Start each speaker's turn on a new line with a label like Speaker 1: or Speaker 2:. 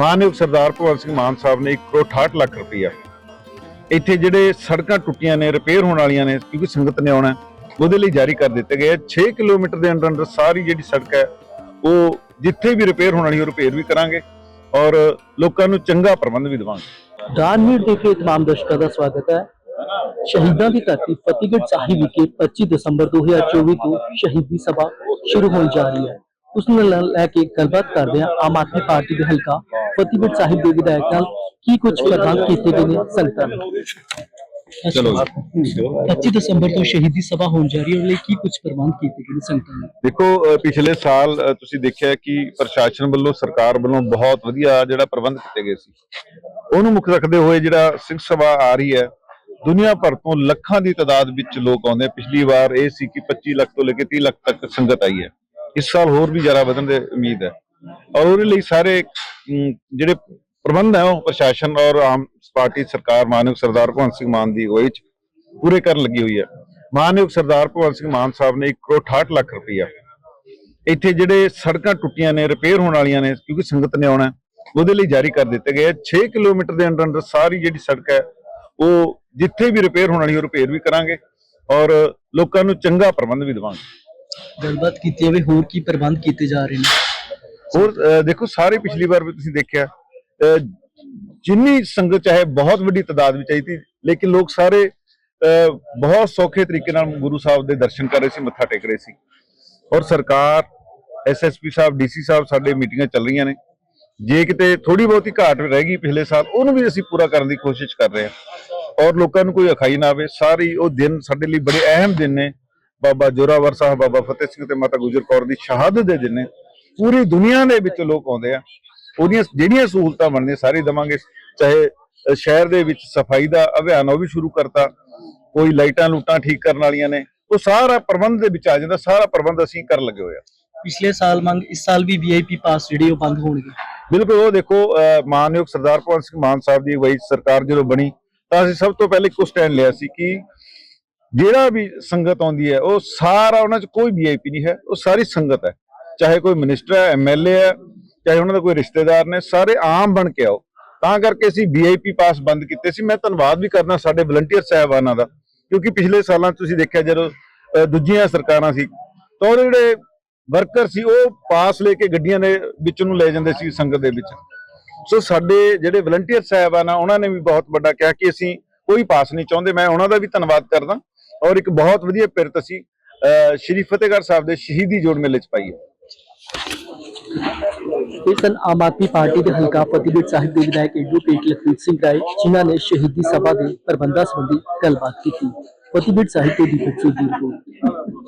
Speaker 1: ਮਾਨਯੋਗ ਸਰਦਾਰ ਭਗਵੰਤ ਸਿੰਘ ਮਾਨ ਸਾਹਿਬ ਨੇ 1 ਕਰੋੜ 68 ਲੱਖ ਰੁਪਈਆ ਇੱਥੇ ਜਿਹੜੇ ਸੜਕਾਂ ਟੁੱਟੀਆਂ ਨੇ ਰਿਪੇਅਰ ਹੋਣ ਵਾਲੀਆਂ ਨੇ, ਕਿਉਂਕਿ ਸੰਗਤ ਨੇ ਆਉਣਾ ਉਹਦੇ ਲਈ ਜਾਰੀ ਕਰ ਦਿੱਤੇ ਗਏ 6 ਕਿਲੋਮੀਟਰ ਦੇ ਅੰਦਰ ਅੰਦਰ ਸਾਰੀ ਜਿਹੜੀ ਸੜਕ ਹੈ, ਉਹ ਜਿੱਥੇ ਵੀ ਰਿਪੇਅਰ ਹੋਣ ਵਾਲੀ ਉਹ ਰਿਪੇਅਰ ਵੀ ਕਰਾਂਗੇ ਔਰ ਲੋਕਾਂ ਨੂੰ ਚੰਗਾ ਪ੍ਰਬੰਧ ਵੀ ਦੇਵਾਂਗੇ।
Speaker 2: ਦਾਨਵੀਰ ਦੇ ਕੇ ਤਮਾਮ ਦਰਸ਼ਕਾਂ ਦਾ ਸਵਾਗਤ ਹੈ। ਸ਼ਹੀਦਾਂ ਦੀ ਧਰਤੀ ਫਤਿਹਗੜ੍ਹ ਸਾਹਿਬ ਵਿਖੇ 25 ਦਸੰਬਰ 2024 ਤੋਂ ਸ਼ਹੀਦੀ ਸਭਾ ਸ਼ੁਰੂ ਹੋਣ ਜਾ ਰਹੀ ਹੈ। ਉਸ ਨੂੰ ਲੈ ਕੇ ਗੱਲਬਾਤ ਕਰਦੇ ਹਾਂ ਆਮ ਆਦਮੀ ਪਾਰਟੀ ਦੇ ਹਲਕਾ ਫਤਿਹਗੜ੍ਹ ਸਾਹਿਬ ਦੇ ਵਿਧਾਇਕ ਨਾਲ ਕੀ ਕੁਝ ਪ੍ਰਬੰਧ ਕੀਤੇ ਗਏ ਨੇ ਸੰਗਤਾਂ ਨੂੰ
Speaker 1: ਚਲੋ
Speaker 2: 25 ਦਸੰਬਰ ਤੋਂ ਸ਼ਹੀਦੀ ਸਭਾ ਹੋਣ ਜਾ ਰਹੀ ਹੈ ਉਹਦੇ ਲਈ ਕੀ ਕੁਝ ਪ੍ਰਬੰਧ ਕੀਤੇ ਗਏ ਨੇ ਸੰਗਤਾਂ ਨੂੰ
Speaker 1: ਦੇਖੋ ਪਿਛਲੇ ਸਾਲ ਤੁਸੀਂ ਦੇਖਿਆ ਕਿ ਪ੍ਰਸ਼ਾਸਨ ਵੱਲੋਂ ਸਰਕਾਰ ਵੱਲੋਂ ਬਹੁਤ ਵਧੀਆ ਜਿਹੜਾ ਪ੍ਰਬੰਧ ਕੀਤੇ ਗਏ ਸੀ। ਉਹਨੂੰ ਮੁੱਖ ਰੱਖਦੇ ਹੋਏ ਜਿਹੜਾ ਸਿੰਘ ਸਭਾ ਆ ਰਹੀ ਹੈ ਦੁਨੀਆ ਭਰ ਤੋਂ ਲੱਖਾਂ ਦੀ ਤਾਦਾਦ ਵਿੱਚ ਲੋਕ ਆਉਂਦੇ। ਪਿਛਲੀ ਵਾਰ ਇਹ ਸੀ ਕਿ 25 ਲੱਖ ਤੋਂ ਲੈ ਕੇ 30 ਲੱਖ ਤੱਕ ਸੰਗਤ ਆਈ ਹੈ। ਇਸ ਸਾਲ ਹੋਰ ਵੀ ਜ਼ਿਆਦਾ ਵਧਣ ਦੀ ਉਮੀਦ ਹੈ। ਔਰ ਉਹਦੇ ਲਈ ਸਾਰੇ ਜਿਹੜੇ ਪ੍ਰਬੰਧ ਹੈ ਉਹ ਪ੍ਰਸ਼ਾਸਨ ਔਰ ਆਮ ਪਾਰਟੀ ਸਰਕਾਰ ਮਾਨਯੋਗ ਸਰਦਾਰ ਭਗਵੰਤ ਸਿੰਘ ਮਾਨ ਦੀ ਅਗਵਾਈ 'ਚ ਪੂਰੇ ਕਰਨ ਲੱਗੀ ਹੋਈ ਹੈ। ਮਾਨਯੋਗ ਸਰਦਾਰ ਭਗਵੰਤ ਸਿੰਘ ਮਾਨ ਸਾਹਿਬ ਨੇ 1 ਕਰੋੜ 68 ਲੱਖ ਰੁਪਇਆ ਇੱਥੇ ਜਿਹੜੇ ਸੜਕਾਂ ਟੁੱਟੀਆਂ ਨੇ ਰਿਪੇਅਰ ਹੋਣ ਵਾਲੀਆਂ ਨੇ, ਕਿਉਂਕਿ ਸੰਗਤ ਨੇ ਆਉਣਾ ਉਹਦੇ ਲਈ ਜਾਰੀ ਕਰ ਦਿੱਤੇ ਗਏ 6 ਕਿਲੋਮੀਟਰ ਦੇ ਅੰਦਰ ਅੰਦਰ ਸਾਰੀ ਜਿਹੜੀ ਸੜਕ ਹੈ, ਉਹ ਜਿੱਥੇ ਵੀ ਰਿਪੇਅਰ ਹੋਣ ਵਾਲੀ ਉਹ ਰਿਪੇਅਰ ਵੀ ਕਰਾਂਗੇ ਔਰ ਲੋਕਾਂ ਨੂੰ ਚੰਗਾ ਪ੍ਰਬੰਧ ਵੀ ਦੇਵਾਂਗੇ।
Speaker 2: ਗੱਲਬਾਤ ਕੀਤੀ ਜਾਵੇ ਹੋਰ ਕੀ ਪ੍ਰਬੰਧ ਕੀਤੇ ਜਾ ਰਹੇ ਨੇ?
Speaker 1: ਹੋਰ ਅਹ, ਦੇਖੋ ਸਾਰੇ ਪਿਛਲੀ ਵਾਰ ਵੀ ਤੁਸੀਂ ਦੇਖਿਆ ਅਹ, ਜਿੰਨੀ ਸੰਗਤ ਚਾਹੇ ਬਹੁਤ ਵੱਡੀ ਤਾਦਾਦ ਵਿੱਚ ਆਈ ਸੀ ਲੇਕਿਨ ਲੋਕ ਸਾਰੇ ਅਹ, ਬਹੁਤ ਸੌਖੇ ਤਰੀਕੇ ਨਾਲ ਗੁਰੂ ਸਾਹਿਬ ਦੇ ਦਰਸ਼ਨ ਕਰ ਰਹੇ ਸੀ ਮੱਥਾ ਟੇਕ ਰਹੇ ਸੀ। ਔਰ ਸਰਕਾਰ ਐਸਐਸਪੀ ਸਾਹਿਬ ਡੀਸੀ ਸਾਹਿਬ ਸਾਡੇ ਮੀਟਿੰਗਾਂ ਚੱਲ ਰਹੀਆਂ ਨੇ। ਜੇ ਕਿਤੇ ਥੋੜੀ ਬਹੁਤੀ ਘਾਟ ਰਹਿ ਗਈ ਪਿਛਲੇ ਸਾਲ ਉਹਨੂੰ ਵੀ ਅਸੀਂ ਪੂਰਾ ਕਰਨ ਦੀ ਕੋਸ਼ਿਸ਼ ਕਰ ਰਹੇ ਹਾਂ। ਔਰ ਲੋਕਾਂ ਨੂੰ ਕੋਈ ਅਖਾਈ ਨਾ ਆਵੇ ਸਾਰੀ ਉਹ ਦਿਨ ਸਾਡੇ ਲਈ ਬੜੇ ਅਹਿਮ ਦਿਨ ਨੇ। ਬਾਬਾ ਜੋਰਾਵਰ ਸਾਹਿਬ ਬਾਬਾ ਫਤਿਹ ਸਿੰਘ ਤੇ ਮਾਤਾ ਗੁਜਰ ਕੌਰ ਦੀ ਸ਼ਹਾਦਤ ਦੇ ਦਿਨ ਨੇ ਪੂਰੀ ਦੁਨੀਆ ਦੇ ਵਿੱਚ ਲੋਕ ਆਉਂਦੇ ਆ ਉਹਦੀਆਂ ਜਿਹੜੀਆਂ ਸਹੂਲਤਾਂ ਬਣਦੀਆਂ ਸਾਰੀ ਦਵਾਂਗੇ। ਚਾਹੇ ਸ਼ਹਿਰ ਦੇ ਵਿੱਚ ਸਫ਼ਾਈ ਦਾ ਅਭਿਆਨ ਉਹ ਵੀ ਸ਼ੁਰੂ ਕਰਤਾ ਕੋਈ ਲਾਈਟਾਂ ਲੂਟਾਂ ਠੀਕ ਕਰਨ ਵਾਲੀਆਂ ਨੇ ਉਹ ਸਾਰਾ ਪ੍ਰਬੰਧ ਦੇ ਵਿੱਚ ਆ ਜਾਂਦਾ ਸਾਰਾ ਪ੍ਰਬੰਧ ਅਸੀਂ ਕਰਨ ਲੱਗੇ ਹੋਏ ਆ।
Speaker 2: ਪਿਛਲੇ ਸਾਲ ਮੰਗ ਇਸ ਸਾਲ ਵੀ ਵੀਆਈਪੀ ਪਾਸ ਜਿਹੜੇ ਉਹ ਬੰਦ ਹੋਣਗੇ?
Speaker 1: ਬਿਲਕੁਲ ਉਹ ਦੇਖੋ ਮਾਨਯੋਗ ਸਰਦਾਰ ਭਗਵੰਤ ਸਿੰਘ ਮਾਨ ਸਾਹਿਬ ਦੀ 'ਚ ਸਰਕਾਰ ਜਦੋਂ ਬਣੀ ਤਾਂ ਅਸੀਂ ਸਭ ਤੋਂ ਪਹਿਲੇ ਇੱਕੋ ਸਟੈਂਡ ਲਿਆ ਸੀ ਕਿ ਜਿਹੜਾ ਵੀ ਸੰਗਤ ਆਉਂਦੀ ਹੈ, ਉਹ ਸਾਰਾ ਉਹਨਾਂ 'ਚ ਕੋਈ ਵੀਆਈਪੀ ਨਹੀਂ ਹੈ, ਉਹ ਸਾਰੀ ਸੰਗਤ ਹੈ। ਚਾਹੇ ਕੋਈ ਮਿਨਿਸਟਰ ਹੈ ਐਮਐਲਏ ਹੈ, ਚਾਹੇ ਉਹਨਾਂ ਦਾ ਕੋਈ ਰਿਸ਼ਤੇਦਾਰ ਨੇ, ਸਾਰੇ ਆਮ ਬਣ ਕੇ ਆਓ। ਤਾਂ ਕਰਕੇ ਅਸੀਂ ਵੀਆਈਪੀ ਪਾਸ ਬੰਦ ਕੀਤੇ ਸੀ। ਮੈਂ ਧੰਨਵਾਦ ਵੀ ਕਰਨਾ ਸਾਡੇ ਵਲੰਟੀਅਰ ਸਾਹਿਬਾਨਾਂ ਦਾ, ਕਿਉਂਕਿ ਪਿਛਲੇ ਸਾਲਾਂ 'ਚ ਤੁਸੀਂ ਦੇਖਿਆ ਜਦੋਂ ਦੂਜੀਆਂ ਸਰਕਾਰਾਂ ਸੀ, ਤਾਂ ਉਹਦੇ ਜਿਹੜੇ ਵਰਕਰ ਸੀ, ਉਹ ਪਾਸ ਲੈ ਕੇ ਗੱਡੀਆਂ ਦੇ ਵਿੱਚ ਨੂੰ ਲੈ ਜਾਂਦੇ ਸੀ ਸੰਗਤ ਦੇ ਵਿੱਚ। ਸੋ ਸਾਡੇ ਜਿਹੜੇ ਵਲੰਟੀਅਰ ਸਾਹਿਬਾਨ ਆ, ਉਹਨਾਂ ਨੇ ਵੀ ਬਹੁਤ ਵੱਡਾ ਕਿਹਾ ਕਿ ਅਸੀਂ ਕੋਈ ਪਾਸ ਨਹੀਂ ਚਾਹੁੰਦੇ। ਮੈਂ ਉਹਨਾਂ ਦਾ ਵੀ ਧੰਨਵਾਦ ਕਰਦਾ। ਔਰ ਇੱਕ ਬਹੁਤ ਵਧੀਆ ਪਿਰਤ ਅਸੀਂ ਸ਼੍ਰੀ ਫਤਿਹਗੜ੍ਹ ਸਾਹਿਬ ਦੇ ਸ਼ਹੀਦੀ ਜੋੜ ਮੇਲੇ 'ਚ ਪਾਈ ਹੈ।
Speaker 2: ਇਹ ਆਮ ਆਦਮੀ ਪਾਰਟੀ ਦੇ ਹਲਕਾ ਫਤਿਹਗੜ੍ਹ ਸਾਹਿਬ ਦੇ ਵਿਧਾਇਕ ਐਡਵੋਕੇਟ ਲਖਵੀਰ ਸਿੰਘ ਰਾਏ, ਜਿਨ੍ਹਾਂ ਨੇ ਸ਼ਹੀਦੀ ਸਭਾ ਦੇ ਪ੍ਰਬੰਧਾਂ ਸੰਬੰਧੀ ਗੱਲਬਾਤ ਕੀਤੀ। ਫਤਿਹਗੜ੍ਹ ਸਾਹਿਬ ਤੋਂ ਦੀਪਕ ਸਿੰਘ ਦੀ ਰਿਪੋਰਟ।